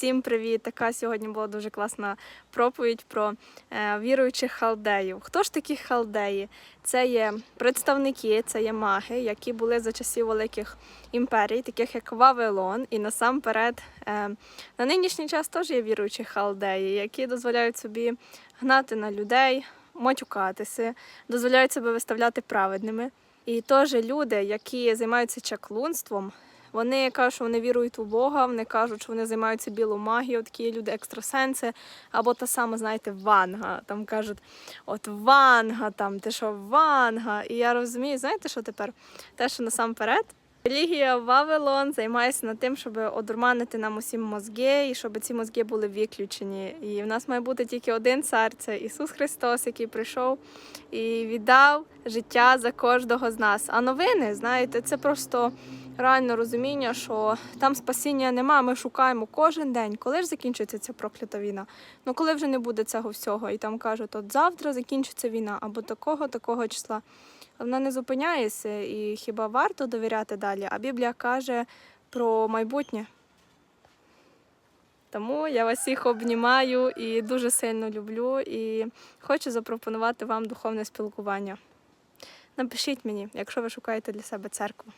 Всім привіт! Така сьогодні була дуже класна проповідь про е, віруючих халдеїв. Хто ж такі халдеї? Це є представники, це є маги, які були за часів великих імперій, таких як Вавилон, і насамперед е, на нинішній час теж є віруючі халдеї, які дозволяють собі гнати на людей, матюкатися, дозволяють себе виставляти праведними. І теж люди, які займаються чаклунством, вони кажуть, що вони вірують у Бога, вони кажуть, що вони займаються білою магією, такі люди екстрасенси, або та сама, знаєте, ванга. Там кажуть, от ванга, там ти що ванга. І я розумію, знаєте, що тепер? Те, що насамперед. Релігія Вавилон займається над тим, щоб одурманити нам усім мозги, і щоб ці мозги були виключені. І в нас має бути тільки один цар це Ісус Христос, який прийшов і віддав життя за кожного з нас. А новини, знаєте, це просто реально розуміння, що там спасіння нема. Ми шукаємо кожен день, коли ж закінчиться ця проклята війна. Ну коли вже не буде цього всього, і там кажуть, от завтра закінчиться війна, або такого, такого числа. Вона не зупиняється, і хіба варто довіряти далі? А Біблія каже про майбутнє. Тому я вас всіх обнімаю і дуже сильно люблю, і хочу запропонувати вам духовне спілкування. Напишіть мені, якщо ви шукаєте для себе церкву.